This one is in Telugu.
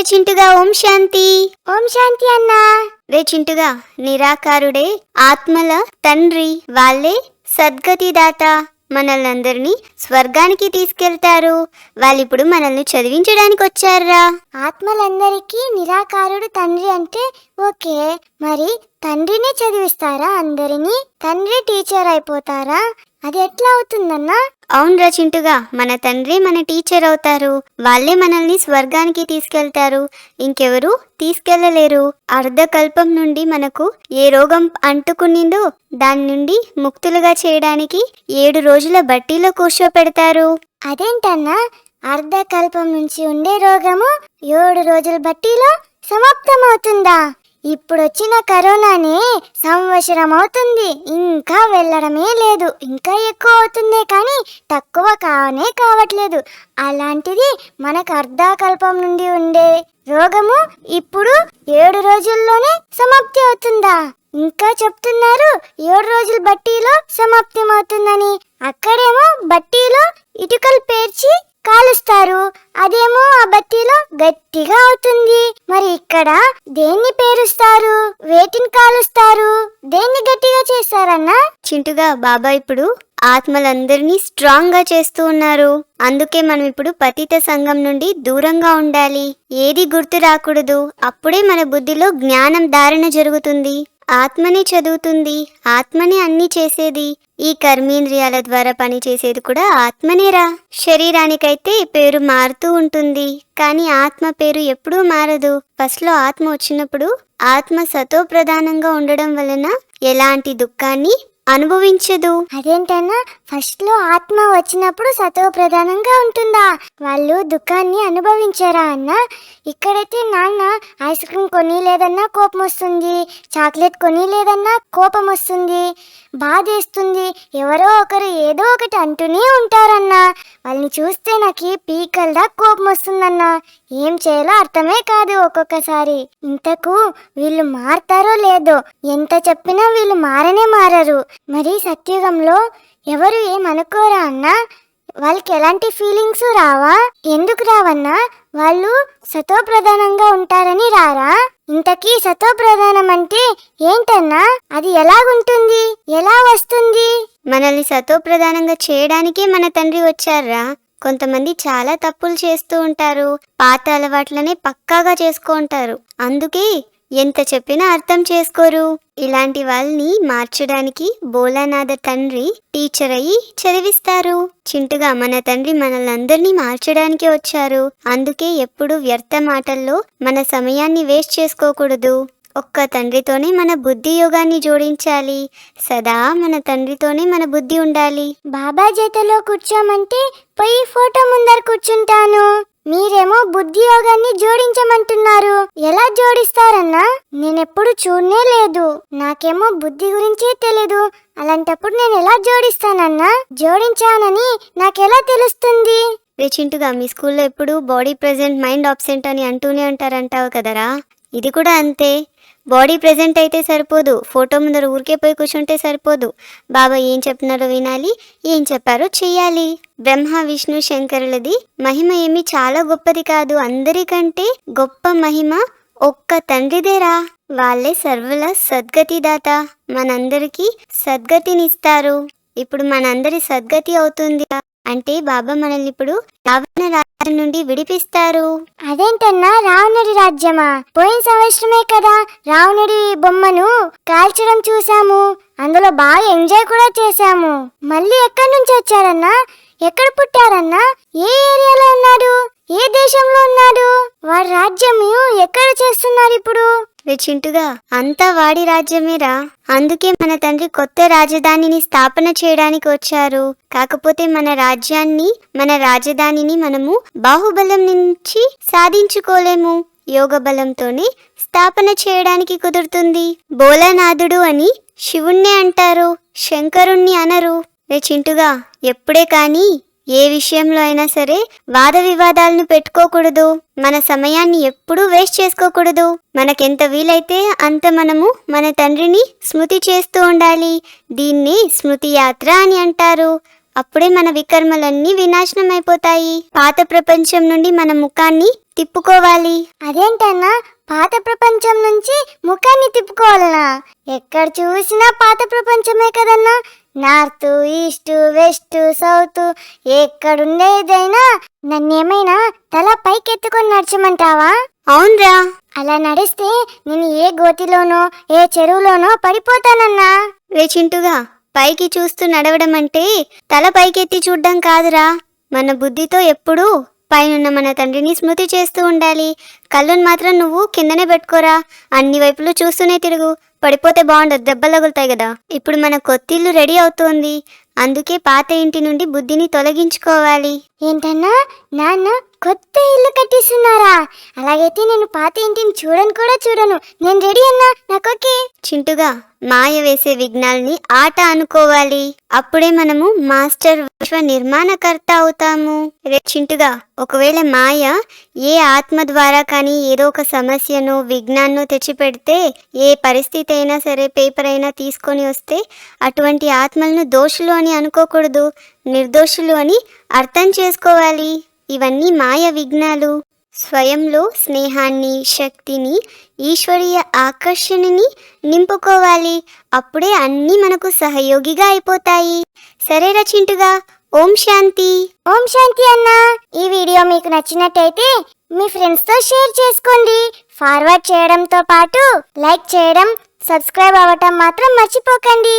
రే చింటుగా ఓం శాంతి. ఓం శాంతి అన్నా. రే చింటుగా నిరాకారుడే ఆత్మల తండ్రి వాళ్ళే సద్గతిదాత. మనల్నందరినీ స్వర్గానికి తీసుకెళ్తారు. వాళ్ళిప్పుడు మనల్ని చదివించడానికి వచ్చారా ఆత్మలందరికీ నిరాకారుడు తండ్రి అంటే ఓకే. మరి తండ్రిని చదివిస్తారా అందరినీ? తండ్రి టీచర్ అయిపోతారా? అది ఎట్లా అవుతుందన్నా? అవునరా చింటుగా మన తండ్రి మన టీచర్ అవుతారు. వాళ్ళే మనల్ని స్వర్గానికి తీసుకెళ్తారు. ఇంకెవరు తీసుకెళ్ళలేరు అర్ధకల్పం నుండి మనకు ఏ రోగం అంటుకునిందో దాని నుండి ముక్తులుగా చేయడానికి ఏడు రోజుల బట్టీలో కూర్చోపెడతారు. అదేంటన్నా? అర్ధకల్పం నుంచి ఉండే రోగము ఏడు రోజుల బట్టిలో సమాప్తమవుతుందా? ఇప్పుడొచ్చిన కరోనానే సంవత్సరం అవుతుంది ఇంకా వెళ్ళడమే లేదు. ఇంకా ఎక్కువ అవుతుందే కానీ తక్కువ కానే కావట్లేదు. అలాంటిది మనకు అర్ధాకల్పం నుండి ఉండే రోగము ఇప్పుడు ఏడు రోజుల్లోనే సమాప్తి అవుతుందా? ఇంకా చెప్తున్నారు ఏడు రోజులు బట్టీలో సమాప్తమవుతుందని. అక్కడేమో బట్టీలో ఇటుకలు పేర్చి కాలుస్తారు. అదేమో ఆ బట్టీలో గట్టిగా అవుతుంది. మరి ఇక్కడ దేన్ని పేరుస్తారు? వేటిని కాలుస్తారు? దేన్ని గట్టిగా చేస్తారన్నా? చింటుగా బాబా ఇప్పుడు ఆత్మలందరినీ స్ట్రాంగ్గా చేస్తూ ఉన్నారు. అందుకే మనం ఇప్పుడు పతిత సంఘం నుండి దూరంగా ఉండాలి. ఏది గుర్తు రాకూడదు. అప్పుడే మన బుద్ధిలో జ్ఞానం ధారణ జరుగుతుంది. ఆత్మనే చదువుతుంది. ఆత్మనే అన్ని చేసేది. ఈ కర్మేంద్రియాల ద్వారా పనిచేసేది కూడా ఆత్మనేరా శరీరానికైతే పేరు మారుతూ ఉంటుంది. కానీ ఆత్మ పేరు ఎప్పుడూ మారదు. ఫస్ట్లో ఆత్మ వచ్చినప్పుడు ఆత్మ సతో ప్రధానంగా ఉండడం వలన ఎలాంటి దుఃఖాన్ని అనుభవించదు. అదేంటన్నా ఫస్ట్లో ఆత్మ వచ్చినప్పుడు సత్వ ప్రధానంగా ఉంటుందా? వాళ్ళు దుఃఖాన్ని అనుభవించారా అన్న? ఇక్కడైతే నాన్న ఐస్ క్రీమ్ కొని లేదన్నా కోపం వస్తుంది. చాక్లెట్ కొని లేదన్నా కోపం వస్తుంది. బాధేస్తుంది. ఎవరో ఒకరు ఏదో ఒకటి అంటూనే ఉంటారన్నా. వాళ్ళని చూస్తే నాకు పీకల్దా కోపం వస్తుందన్నా. ఏం చేయాలో అర్థమే కాదు ఒక్కొక్కసారి. ఇంతకు వీళ్ళు మారతారో లేదో ఎంత చెప్పినా వీళ్ళు మారనే మారరు. మరి సత్యుగంలో ఎవరు ఏమనుకోరా అన్నా? వాళ్ళకి ఎలాంటి ఫీలింగ్స్ రావా? ఎందుకు రావన్నా? వాళ్ళు సతోప్రధానంగా ఉంటారని రారా? ఇంతకీ సతో ప్రధానం అంటే ఏంటన్నా? అది ఎలాగుంటుంది? ఎలా వస్తుంది? మనల్ని సతోప్రధానంగా చేయడానికే మన తండ్రి వచ్చారా? కొంతమంది చాలా తప్పులు చేస్తూ ఉంటారు. పాత అలవాట్లనే పక్కాగా చేసుకుంటారు అందుకే ఎంత చెప్పినా అర్థం చేసుకోరు. ఇలాంటి వాళ్ళని మార్చడానికి బోలానాథ తండ్రి టీచర్ అయ్యి చదివిస్తారు. చింటుగా మన తండ్రి మనల్ని మార్చడానికి వచ్చారు. అందుకే ఎప్పుడు వ్యర్థ మాటల్లో మన సమయాన్ని వేస్ట్ చేసుకోకూడదు. ఒక్క తండ్రితోనే మన బుద్ధి యోగాన్ని జోడించాలి. సదా మన తండ్రితోనే మన బుద్ధి ఉండాలి. బాబా జతలో కూర్చోమంటే పోయి ఫోటో ముందర కూర్చుంటాను. మీరేమో బుద్ధి యోగాన్ని జోడించమంటున్నారు. ఎలా జోడిస్తారన్నా? నేనెప్పుడు చూడనే లేదు. నాకేమో బుద్ధి గురించే తెలీదు. అలాంటప్పుడు నేను ఎలా జోడిస్తానన్నా? జోడించానని నాకెలా తెలుస్తుంది? రేచింటుగా మీ స్కూల్లో ఎప్పుడు బాడీ ప్రెజెంట్ మైండ్ ఆబ్సెంట్ అని అంటూనే ఉంటారంటావు కదరా. ఇది కూడా అంతే. బాడీ ప్రెజెంట్ అయితే సరిపోదు. ఫోటో ముందర ఊరికే పోయి కూర్చుంటే సరిపోదు. బాబా ఏం చెప్తున్నారో వినాలి ఏం చెప్పారో చెయ్యాలి. బ్రహ్మ విష్ణు శంకరులది మహిమ ఏమి చాలా గొప్పది కాదు. అందరికంటే గొప్ప మహిమ ఒక్క తండ్రిదేరా. వాళ్ళే సర్వుల సద్గతిదాత. మనందరికీ సద్గతినిస్తారు. ఇప్పుడు మనందరి సద్గతి అవుతుంది. అంటే బాబా మనల్ని ఇప్పుడు రావణ రాజ్యం నుండి విడిపిస్తారు. అదేంటన్నా? రావణుడి రాజ్యమా? పోయిన సంవత్సరమే కదా రావణుడి బొమ్మను కాల్చడం చూసాము అందులో బాగా ఎంజాయ్ కూడా చేశాము. మళ్ళీ ఎక్కడి నుంచి వచ్చారన్నా? ఎక్కడ పుట్టారన్నా? ఏ ఏరియాలో ఉన్నాడు? ఏ దేశంలో ఉన్నాడు వాడి రాజ్యము ఎక్కడ చేస్తున్నారు ఇప్పుడు? చింటుగా అంతా వాడి రాజ్యమేరా. అందుకే మన తండ్రి కొత్త రాజధానిని స్థాపన చేయడానికి వచ్చారు. కాకపోతే మన రాజ్యాన్ని మన రాజధానిని మనము బాహుబలం నుంచి సాధించుకోలేము. యోగ బలంతోనే స్థాపన చేయడానికి కుదురుతుంది. బోలనాథుడు అని శివుణ్ణి అంటారు శంకరుణ్ణి అనరు. రే చింటుగా ఎప్పుడే కానీ ఏ విషయంలో అయినా సరే వాద వివాదాలను పెట్టుకోకూడదు. మన సమయాన్ని ఎప్పుడూ వేస్ట్ చేసుకోకూడదు. మనకెంత వీలైతే అంత మనము మన తండ్రిని స్మృతి చేస్తూ ఉండాలి. దీన్ని స్మృతి యాత్ర అని అంటారు. అప్పుడే మన వికర్మలన్నీ వినాశనం అయిపోతాయి పాత ప్రపంచం నుండి మన ముఖాన్ని తిప్పుకోవాలి. అదేంటన్నా? పాత ప్రపంచం నుంచి ముఖాన్ని తిప్పుకోవాలనా? ఎక్కడ చూసినా పాత ప్రపంచమే కదన్నా? నార్త్ ఈస్ట్ వెస్ట్ సౌత్ ఎక్కడుండేదైనా నన్నేమైనా తల పైకెత్తుకొని నడచమంటావా? అవునరా. అలా నడిస్తే నేను ఏ గోతిలోనో ఏ చెరువులోనో పడిపోతానన్నా. రే చింటుగా పైకి చూస్తూ నడవడం అంటే తల పైకెత్తి చూడ్డం కాదురా. మన బుద్ధితో ఎప్పుడూ పైనున్న మన తండ్రిని స్మృతి చేస్తూ ఉండాలి. కళ్ళుని మాత్రం నువ్వు కిందనే పెట్టుకోరా. అన్ని వైపులు చూస్తూనే తిరుగు. పడిపోతే బాగుండదు దెబ్బలు తగులుతాయి కదా. ఇప్పుడు మన కొత్తిల్లు రెడీ అవుతోంది. అందుకే పాత ఇంటి నుండి బుద్ధిని తొలగించుకోవాలి. ఏంటన్నా? నాన్న కొత్త ఇల్లు కట్టిస్తున్నారా? అలాగైతే నేను పాత ఇంటిని చూడను కూడా చూడను. నేను రెడీ అన్నా నాకొకే చింటుగా మాయ వేసే విఘ్నాల్ని ఆట అనుకోవాలి. అప్పుడే మనము మాస్టర్ విశ్వ నిర్మాణకర్త అవుతాము. రే చింటుగా ఒకవేళ మాయ ఏ ఆత్మ ద్వారా కానీ ఏదో ఒక సమస్యను విఘ్నాన్నో తెచ్చిపెడితే ఏ పరిస్థితి అయినా సరే పేపర్ అయినా తీసుకొని వస్తే అటువంటి ఆత్మలను దోషులు అని అనుకోకూడదు. నిర్దోషులు అని అర్థం చేసుకోవాలి. ఇవన్నీ మాయ విఘ్నాలు. స్వయంలో స్నేహాన్ని శక్తిని ఈశ్వరీయ ఆకర్షణని నింపుకోవాలి. అప్పుడే అన్నీ మనకు సహయోగిగా అయిపోతాయి. సరే చింటుగా ఓం శాంతి. ఓం శాంతి అన్న. ఈ వీడియో మీకు నచ్చినట్టయితే మీ ఫ్రెండ్స్తో షేర్ చేసుకోండి. ఫార్వర్డ్ చేయడంతో పాటు లైక్ చేయడం సబ్స్క్రైబ్ అవ్వటం మాత్రం మర్చిపోకండి.